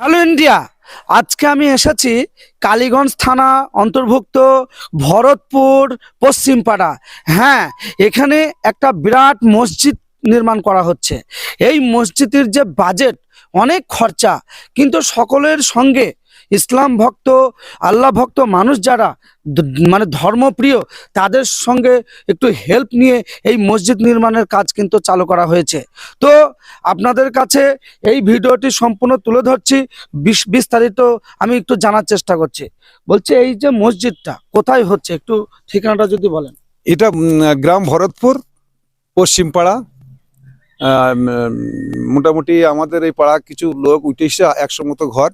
Hello India, আজকে আমি এসেছি কালীগঞ্জ থানা অন্তর্ভুক্ত ভরতপুর পশ্চিমপাড়া। হ্যাঁ এখানে একটা বিরাট মসজিদ নির্মাণ করা হচ্ছে। এই মসজিদের যে বাজেট অনেক খরচা, কিন্তু সকলের সঙ্গে ইসলাম ভক্ত, আল্লাহ ভক্ত মানুষ যারা মানে ধর্মপ্রিয়, তাদের সঙ্গে একটু হেল্প নিয়ে এই মসজিদ নির্মাণের কাজ কিন্তু চালু করা হয়েছে। তো আপনাদের কাছে এই ভিডিওটি সম্পূর্ণ তুলে ধরছি বিস- বিস্তারিত আমি একটু জানার চেষ্টা করছি। বলছে এই যে মসজিদটা কোথায় হচ্ছে? একটু ঠিকানাটা যদি বলেন। এটা গ্রাম ভরতপুর পশ্চিমপাড়া মোটামুটি আমাদের এই পাড়া কিছু লোক উঠে এসে একশো মতো ঘর।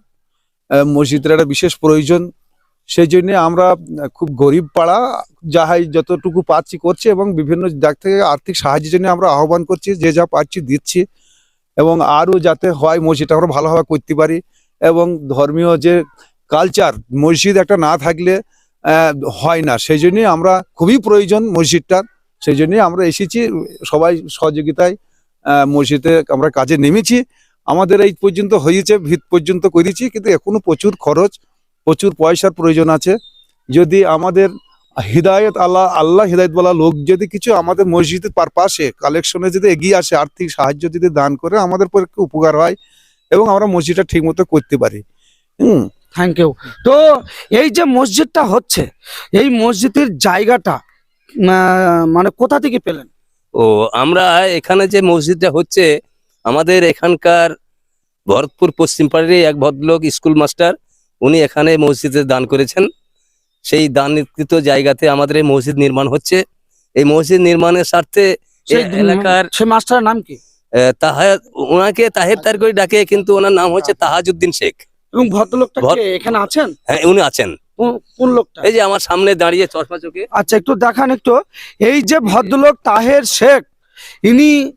মসজিদের একটা বিশেষ প্রয়োজন। সেই জন্যে আমরা খুব গরিব পাড়া, যাহাই যতটুকু পাচ্ছি করছি এবং বিভিন্ন দিক থেকে আর্থিক সাহায্যের জন্য আমরা আহ্বান করছি, যে যা পাচ্ছি দিচ্ছি এবং আরও যাতে হয় মসজিদটা আমরা ভালোভাবে করতে পারি এবং ধর্মীয় যে কালচার মসজিদ একটা না থাকলে হয় না। সেই জন্যই আমরা খুবই প্রয়োজন মসজিদটার সেই জন্যই আমরা এসেছি, সবাই সহযোগিতায় মসজিদে আমরা কাজে নেমেছি। আমাদের এই পর্যন্ত হয়েছে ভিত পর্যন্ত করেছি কিন্তু এখনও প্রচুর খরচ প্রচুর পয়সার প্রয়োজন আছে। যদি আমাদের হৃদায়ত আল্লাহ আল্লাহ হৃদায়ত বলা লোক যদি কিছু আমাদের মসজিদের পারপাসে কালেকশনে যদি এগিয়ে আসে আর্থিক সাহায্য যদি দান করে আমাদের পক্ষে উপকার হয় এবং আমরা মসজিদটা ঠিক মতো করতে পারি। হুম। থ্যাংক ইউ তো এই যে মসজিদটা হচ্ছে এই মসজিদের জায়গাটা মানে কোথা থেকে পেলেন? ও আমরা এখানে যে মসজিদটা হচ্ছে আমাদের এখানকার ভরতপুর পশ্চিম পাড়ারই এক ভদ্রলোক স্কুল মাস্টার উনি এখানে মসজিদে দান করেছেন। সেই দানকৃত জায়গাতে আমাদের এই মসজিদ নির্মাণ হচ্ছে। এই মসজিদ নির্মাণের স্বার্থে এলাকার সেই মাস্টারের নাম কি? তাহা ওনাকে তাহের তার করে ডাকে কিন্তু ওনার নাম হচ্ছে তাহাজউদ্দিন শেখ। এবং ভদ্রলোকটা এখানে আছেন? হ্যাঁ উনি আছেন। কোন- কোন লোকটা? এই যে আমার সামনে দাঁড়িয়ে চশমা চোখে। আচ্ছা একটু দেখান একটু। এই যে ভদ্রলোক তাহের শেখ ইনি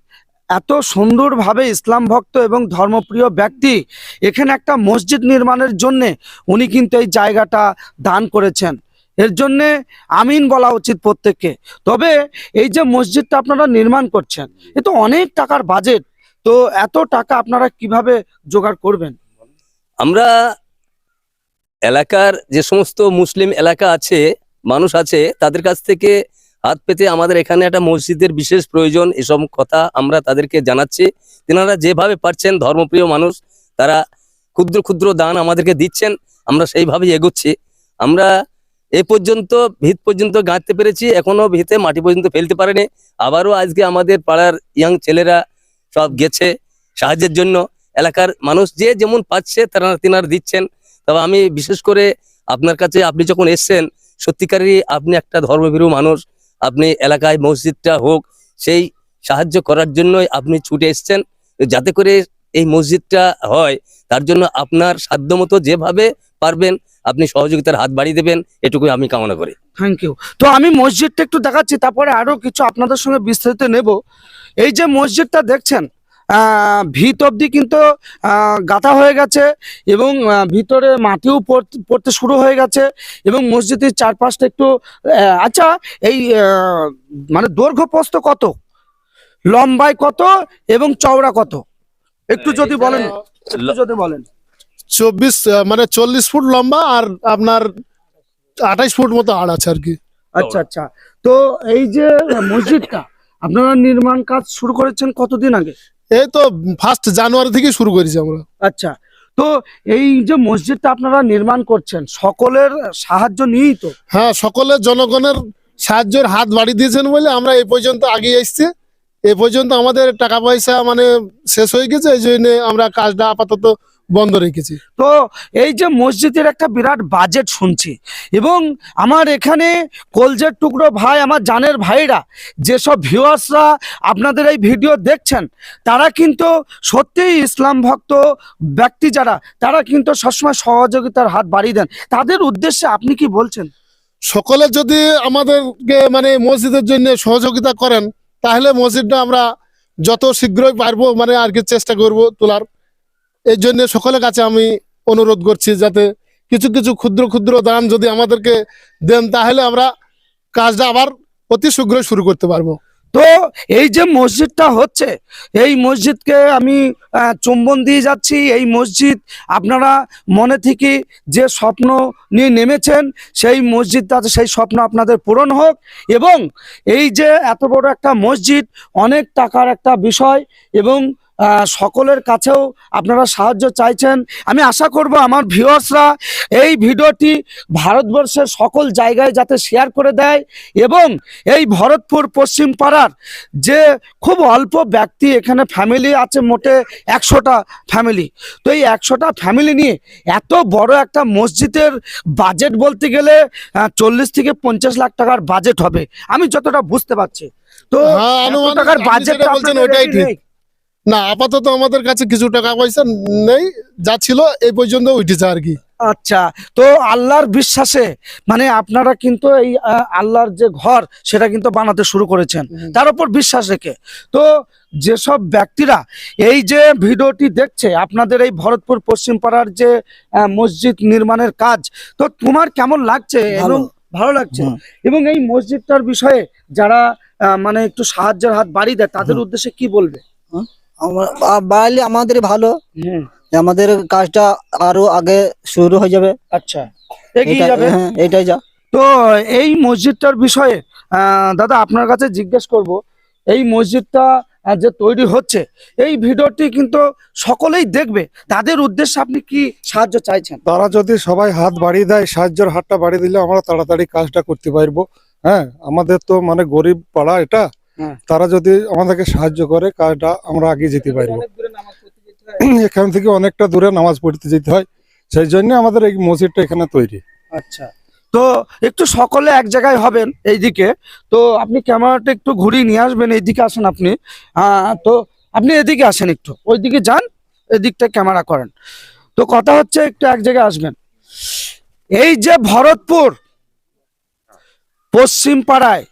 এত সুন্দরভাবে ইসলাম ভক্ত এবং ধর্মপ্রিয় ব্যক্তি এখানে একটা মসজিদ নির্মাণের জন্যে উনি কিন্তু এই জায়গাটা দান করেছেন। এর জন্যে আমিন বলা উচিত প্রত্যেককে। তবে এই যে মসজিদটা আপনারা নির্মাণ করছেন, এ তো অনেক টাকার বাজেট তো এত টাকা আপনারা কীভাবে জোগাড় করবেন? আমরা এলাকার যে সমস্ত মুসলিম এলাকা আছে, মানুষ আছে, তাদের কাছ থেকে হাত পেতে আমাদের এখানে একটা মসজিদের বিশেষ প্রয়োজন। এসব কথা আমরা তাদেরকে জানাচ্ছি। তেনারা যেভাবে পারছেন, ধর্মপ্রিয় মানুষ, তারা ক্ষুদ্র ক্ষুদ্র দান আমাদেরকে দিচ্ছেন। আমরা সেইভাবেই এগোচ্ছি। আমরা এ পর্যন্ত ভিত পর্যন্ত গাঁথতে পেরেছি। এখনও ভিতে মাটি পর্যন্ত ফেলতে পারেনি। আবারও আজকে আমাদের পাড়ার ইয়াং ছেলেরা সব গেছে সাহায্যের জন্য। এলাকার মানুষ যে যেমন পাচ্ছে, তারা তিনারা দিচ্ছেন। তবে আমি বিশেষ করে আপনার কাছে আপনি যখন এসছেন, সত্যিকারই আপনি একটা ধর্মভীরু মানুষ। আপনি এলাকায় মসজিদটা হোক, সেই সাহায্য করার জন্যই আপনি ছুটে এসছেন। যাতে করে এই মসজিদটা হয়, তার জন্য আপনার সাধ্যমতো যেভাবে পারবেন, আপনি সহযোগিতার হাত বাড়িয়ে দেবেন, এটুকুই আমি কামনা করি। থ্যাংক ইউ তো আমি মসজিদটা একটু দেখাচ্ছি, তারপরে আরও কিছু আপনাদের সঙ্গে বিস্তারিত নেব। এই যে মসজিদটা দেখছেন ভিত অবধি কিন্তু গাঁথা হয়ে গেছে এবং ভিতরে মাটিও পড়তে- শুরু হয়ে গেছে এবং মসজিদের চারপাশটা একটু আচ্ছা এই মানে দৈর্ঘ্য প্রস্থ কত? লম্বায় কত এবং চওড়া কত? একটু যদি বলেন একটু যদি বলেন। চব্বিশ মানে চল্লিশ ফুট লম্বা আর আপনার আঠাইশ ফুট মতো আড় আছে আর কি। আচ্ছা আচ্ছা। তো এই যে মসজিদটা আপনারা নির্মাণ কাজ শুরু করেছেন কতদিন আগে? এই তো ফার্স্ট জানুয়ারি থেকে শুরু করেছি আমরা। আচ্ছা তো এই যে মসজিদটা আপনারা নির্মাণ করছেন সকলের সাহায্য নিয়েই তো? হ্যাঁ সকলের জনগণের সাহায্যের হাত বাড়ি দিয়েছেন বলে আমরা এই পর্যন্ত আগিয়ে এসছি। এ পর্যন্ত আমাদের টাকা পয়সা মানে শেষ হয়ে গেছে এই জন্য আমরা কাজটা আপাতত বন্ধ রেখেছি। তো এই যে মসজিদের একটা বিরাট বাজেট শুনছি এবং আমার এখানে কলজের টুকরো ভাই আমার জানের ভাইরা যেসব ভিউয়ার্সরা আপনাদের এই ভিডিও দেখছেন তারা কিন্তু সত্যিই ইসলাম ভক্ত ব্যক্তি যারা তারা কিন্তু সবসময় সহযোগিতার হাত বাড়িয়ে দেন। তাদের উদ্দেশ্যে আপনি কি বলছেন? সকলে যদি আমাদেরকে মানে মসজিদের জন্য সহযোগিতা করেন তাহলে মসজিদটা আমরা যত শীঘ্রই পারব মানে আর কি চেষ্টা করব তোলার। এই জন্য সকলের কাছে আমি অনুরোধ করছি যাতে কিছু কিছু ক্ষুদ্র ক্ষুদ্র দান যদি আমাদেরকে দেন, তাহলে আমরা কাজটা আবার অতি শীঘ্রই শুরু করতে পারব। তো এই যে মসজিদটা হচ্ছে, এই মসজিদকে আমি চুম্বন দিয়ে যাচ্ছি। এই মসজিদ আপনারা মনে থেকে যে স্বপ্ন নিয়ে নেমেছেন, সেই মসজিদটা, সেই স্বপ্ন আপনাদের পূরণ হোক এবং এই যে এত বড় একটা মসজিদ, অনেক টাকার একটা বিষয় এবং সকলের কাছেও আপনারা সাহায্য চাইছেন। আমি আশা করব আমার ভিউয়ার্সরা এই ভিডিওটি ভারতবর্ষের সকল জায়গায় যাতে শেয়ার করে দেয় এবং এই ভরতপুর পশ্চিম পাড়ার যে খুব অল্প ব্যক্তি এখানে ফ্যামিলি আছে মোটে একশোটা ফ্যামিলি। তো এই একশোটা ফ্যামিলি নিয়ে এত বড় একটা মসজিদের বাজেট বলতে গেলে চল্লিশ থেকে পঞ্চাশ লাখ টাকার বাজেট হবে। আমি যতটা বুঝতে পারছি। তো হ্যাঁ, টাকার বাজেট ওইটাই ঠিক। না আপাতত আমাদের কাছে কিছু টাকা পয়সা নেই যা ছিল এই পর্যন্ত উঠেছে আর কি। আচ্ছা তো আল্লাহর বিশ্বাসে মানে আপনারা কিন্তু এই আল্লাহর যে ঘর সেটা কিন্তু বানাতে শুরু করেছেন। তার উপর বিশ্বাস রেখে। তো যেসব ব্যক্তিরা এই যে ভিডিওটি দেখছে আপনাদের এই ভরতপুর পশ্চিম পাড়ার যে আহ, মসজিদ নির্মাণের কাজ তো তোমার কেমন লাগছে এবং ভালো লাগছে? এবং এই মসজিদটার বিষয়ে যারা আহ, মানে একটু সাহায্যের হাত বাড়িয়ে দেয় তাদের উদ্দেশ্যে কি বলবে? বাড়ালে আমাদের ভালো। আমাদের কাজটা আরও আগে শুরু হয়ে যাবে। আচ্ছা। এগিয়ে যাবে। হ্যাঁ এটাই যা। তো এই মসজিদটার বিষয়ে আহ, দাদা আপনার কাছে জিজ্ঞেস করব। এই মসজিদটা যে তৈরি হচ্ছে এই ভিডিওটি কিন্তু সকলেই দেখবে। তাদের উদ্দেশ্যে আপনি কি সাহায্য চাইছেন? তারা যদি সবাই হাত বাড়িয়ে দেয় সাহায্যের হাতটা বাড়িয়ে দিলে আমরা তাড়াতাড়ি কাজটা করতে পারব। হ্যাঁ আমাদের তো মানে গরিব পাড়া এটা। তারা যদি আমাদেরকে সাহায্য করে কাজটা আমরা আগে যেতে পারব। এখান থেকে অনেকটা দূরে নামাজ পড়তে যেতে হয়। সেই জন্য আমাদের এই মসজিদটা এখানে তৈরি। আচ্ছা। তো একটু সকলে এক জায়গায় হবেন এইদিকে। তো আপনি ক্যামেরাটা একটু ঘুরিয়ে নিয়ে আসবেন এইদিকে আসেন আপনি। তো আপনি এদিকে আসেন একটু। ওইদিকে যান এদিকটা ক্যামেরা করেন। তো কথা হচ্ছে একটু এক জায়গায় আসবেন। এই যে ভরতপুর পশ্চিম পাড়ায়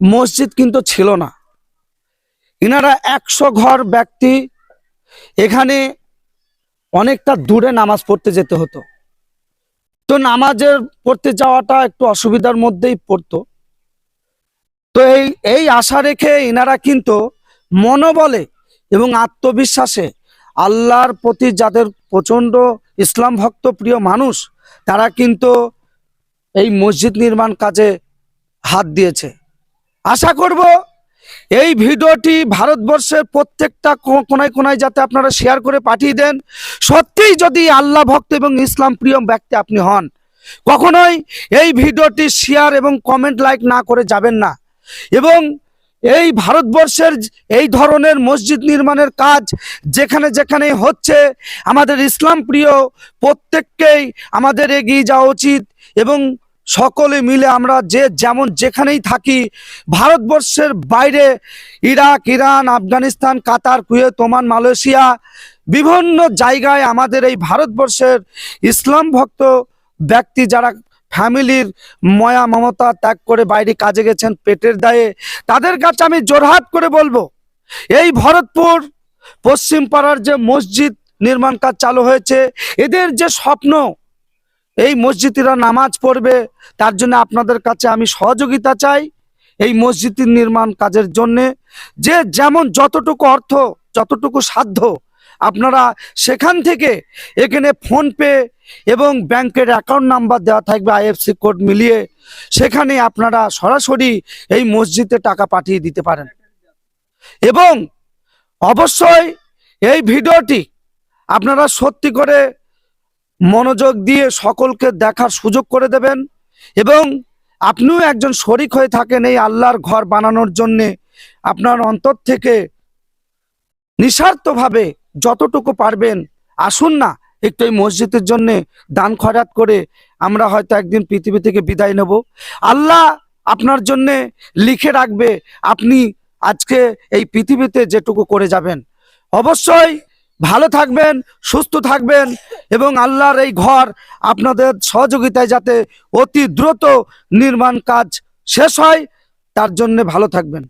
মসজিদ কিন্তু ছিল না। ইনারা একশো ঘর ব্যক্তি, এখানে অনেকটা দূরে নামাজ পড়তে যেতে হতো। তো নামাজের পড়তে যাওয়াটা একটু অসুবিধার মধ্যেই পড়তো। তো এই এই আশা রেখে এনারা কিন্তু মনোবলে এবং আত্মবিশ্বাসে আল্লাহর প্রতি যাদের প্রচণ্ড ইসলাম ভক্ত প্রিয় মানুষ, তারা কিন্তু এই মসজিদ নির্মাণ কাজে হাত দিয়েছে। আশা করব এই ভিডিওটি ভারতবর্ষের প্রত্যেকটা কোনায় কোনায় যাতে আপনারা শেয়ার করে পাঠিয়ে দেন। সত্যিই যদি আল্লাহ ভক্ত এবং ইসলাম প্রিয় ব্যক্তি আপনি হন, কখনোই এই ভিডিওটি শেয়ার এবং কমেন্ট লাইক না করে যাবেন না। এবং এই ভারতবর্ষের এই ধরনের মসজিদ নির্মাণের কাজ যেখানে যেখানে হচ্ছে, আমাদের ইসলাম প্রিয় প্রত্যেককেই আমাদের এগিয়ে যাওয়া উচিত এবং সকলে মিলে আমরা যে যেমন যেখানেই থাকি, ভারতবর্ষের বাইরে Iraq, Iran, Afghanistan, Qatar, Kuwait, Oman, Malaysia বিভিন্ন জায়গায় আমাদের এই ভারতবর্ষের ইসলাম ভক্ত ব্যক্তি যারা ফ্যামিলির ময়া মমতা ত্যাগ করে বাইরে কাজে গেছেন পেটের দায়ে, তাদের কাছে আমি জোরহাট করে বলব, এই ভরতপুর পশ্চিম পাড়ার যে মসজিদ নির্মাণ কাজ চালু হয়েছে, এদের যে স্বপ্ন এই মসজিদেরা নামাজ পড়বে, তার জন্য আপনাদের কাছে আমি সহযোগিতা চাই এই মসজিদের নির্মাণ কাজের জন্যে। যে যেমন যতটুকু অর্থ, যতটুকু সাধ্য আপনারা সেখান থেকে এখানে ফোনপে এবং ব্যাংকের অ্যাকাউন্ট নাম্বার দেওয়া থাকবে, আইএফসি কোড মিলিয়ে সেখানে আপনারা সরাসরি এই মসজিদে টাকা পাঠিয়ে দিতে পারেন। এবং অবশ্যই এই ভিডিওটি আপনারা সত্যি করে মনোযোগ দিয়ে সকলকে দেখার সুযোগ করে দেবেন এবং আপনিও একজন শরিক হয়ে থাকেন এই আল্লাহর ঘর বানানোর জন্যে। আপনার অন্তর থেকে নিঃস্বার্থভাবে যতটুকু পারবেন আসুন না একটু এই মসজিদের জন্য দান খয়রাত করে আমরা হয়তো একদিন পৃথিবী থেকে বিদায় নেব। আল্লাহ আপনার জন্য লিখে রাখবে আপনি আজকে এই পৃথিবীতে যেটুকু করে যাবেন। অবশ্যই ভালো থাকবেন, সুস্থ থাকবেন এবং আল্লাহর এই ঘর আপনাদের সহযোগিতায় যাতে অতি দ্রুত নির্মাণ কাজ শেষ হয়, তার জন্য ভালো থাকবেন।